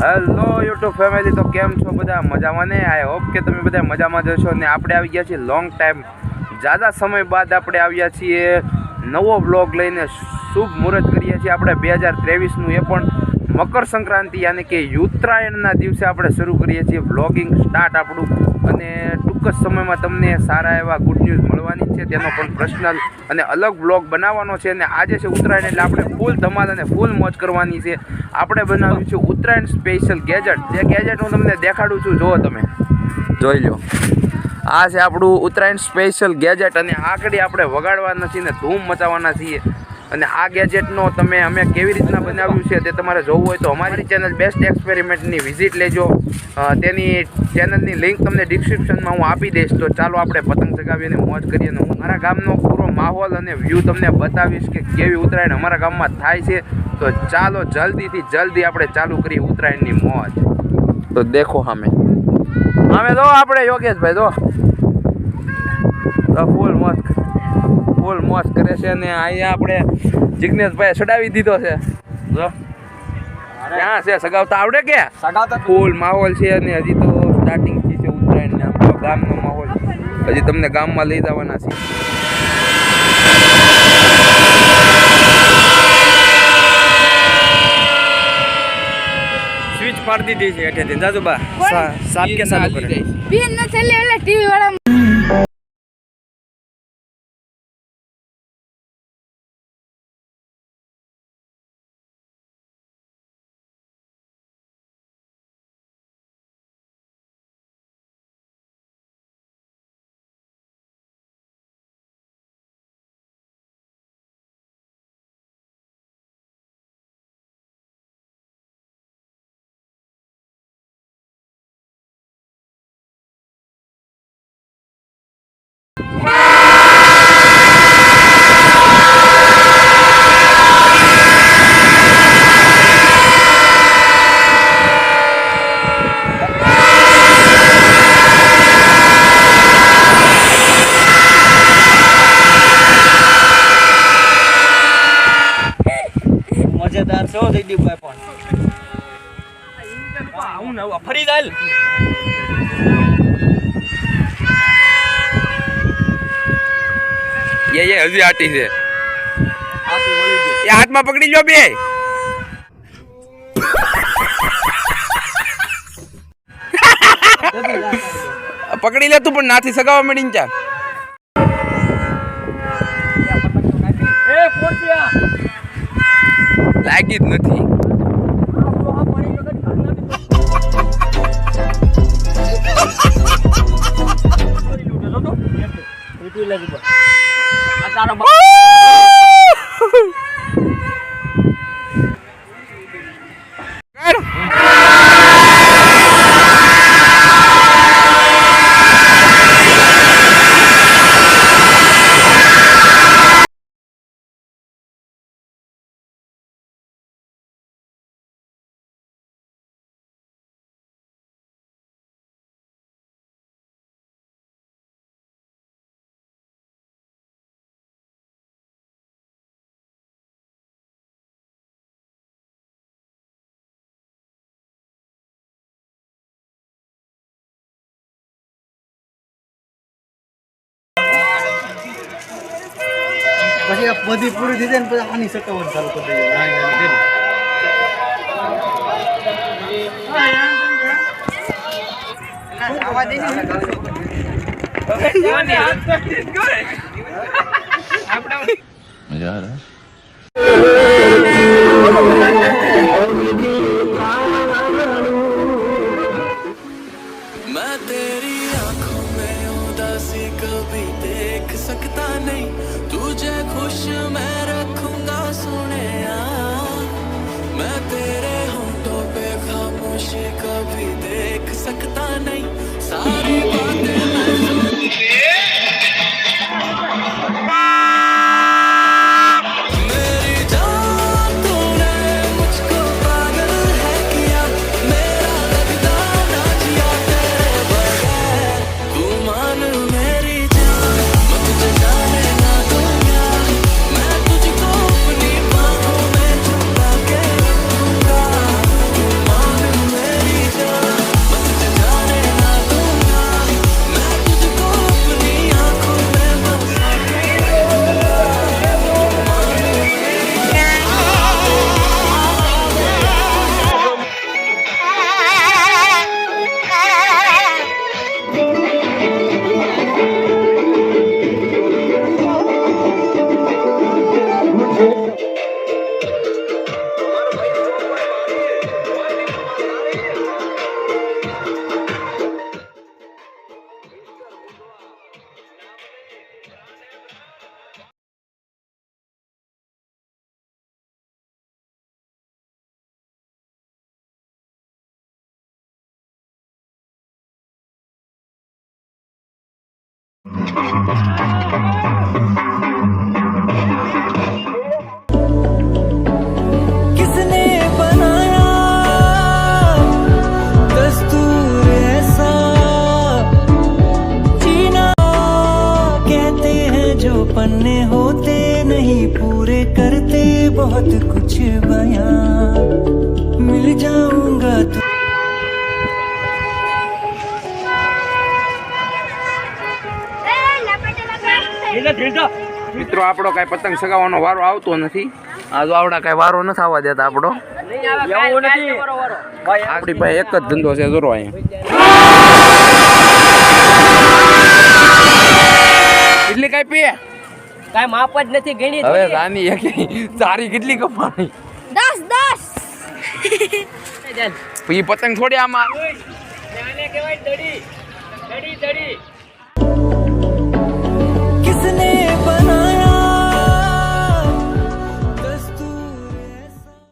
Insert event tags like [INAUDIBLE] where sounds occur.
Hello YouTube family તો કેમ છો બધા? મજામાં ને? આઈ હોપ કે તમે બધા મજામાં જશો ને આપણે આવી ગયા છીએ લોંગ ટાઈમ ઝાઝા સમય બાદ આપણે આવ્યા છીએ. નવો બ્લોગ લઈને શુભ મુહૂર્ત કરીએ છીએ આપણે બે હજાર ત્રેવીસનું એ પણ મકર સંક્રાંતિ યાની કે ઉત્તરાયણના દિવસે આપણે શરૂ કરીએ છીએ બ્લોગિંગ સ્ટાર્ટ આપણું. અને ટૂંક જ સમયમાં તમને સારા એવા ગુડ ન્યૂઝ મળવાની છે. તેનો પણ પર્સનલ અને અલગ બ્લોગ બનાવવાનો છે. અને આજે છે ઉત્તરાયણ એટલે આપણે ફૂલ ધમાલ અને ફૂલ મોજ કરવાની છે. આપણે બનાવ્યું છે ઉત્તરાયણ સ્પેશિયલ ગેજેટ જે ગેજેટ હું તમને દેખાડું છું, જુઓ તમે. જોઈ લો આ છે આપણું ઉત્તરાયણ સ્પેશિયલ ગેજેટ અને આકડી આપણે વગાડવાના છીએ ને ધૂમ મચાવવાના છીએ. અને આ ગેજેટનો તમે અમે કેવી રીતના બનાવ્યું છે તે તમારે જોવું હોય તો અમારી ચેનલ બેસ્ટ એક્સપેરિમેન્ટની વિઝિટ લેજો. તેની ચેનલની લિંક તમને ડિસ્ક્રિપ્શનમાં હું આપી દઈશ. તો ચાલો આપણે પતંગ ચગાવીએ અને મોજ કરીએ અને હું મારા ગામનો પૂરો માહોલ અને વ્યૂ તમને બતાવીશ કે કેવી ઉત્તરાયણ અમારા ગામમાં થાય છે. તો ચાલો જલ્દીથી જલ્દી આપણે ચાલુ કરીએ ઉત્તરાયણની મોજ. તો દેખો સામે. અમે દો આપણે યોગેશભાઈ દો ફૂલ મસ્ત. ફૂલ મસ્ત કરે છે અને અહીંયા આપણે જિગ્નેશભાઈ ચડાવી દીધો છે. જો. ક્યાં છે? સગાવતા આવડે કે? સગાવતા ફૂલ માહોલ છે અને હજી તો સ્ટાર્ટિંગથી છે ઉત્તરાયણ ને આપણો ગામનો માહોલ. હજી તમને ગામમાં લઈ જવાના છે સ્વિચ પાડી દીધી છે હેઠેથી. જાજુબા સાપ કે સાપ કરે? બેન ન ચાલે એટલે ટીવી વાળા મજેદાર જયદીપભાઈ પણ. આવું ને ફરી જાય એ એ હજી આટી છે. એ હાથમાં પકડી લો બે. પકડી લે તું પણ નાથી સગાવા મળીને ચા એ પોટિયા લાગી જ નથી [LAUGHS] કર. પછી આ બધી પૂરી થઈ જાય ને પછી આની સકાવન ચાલુ કરી દઈએ નાની નાની તેની. मैं तेरी आंखों में उदासी कभी देख सकता नहीं तुझे gelecek hoşum her जो पन्ने होते नहीं पूरे करते बहुत कुछ बयां। मिल जाऊँगा तो મિત્રો આપણો કાંઈ પતંગ સગાવવાનો વારો આવતો નથી. આ જો આવડા કાંઈ વારો નથી આવવા દેતા આપણો. આપણી પાસે એક જ ધંધો છે જોરો અહીંયા. એટલે કાંઈ પીએ? કાંઈ માપ જ નથી ગણી હવે રાની એક તારી કેટલી કપાણી દસ દસ. પછી પતંગ થોડી આમાં. કહેવાય દડી. દડી દડી. उसने बना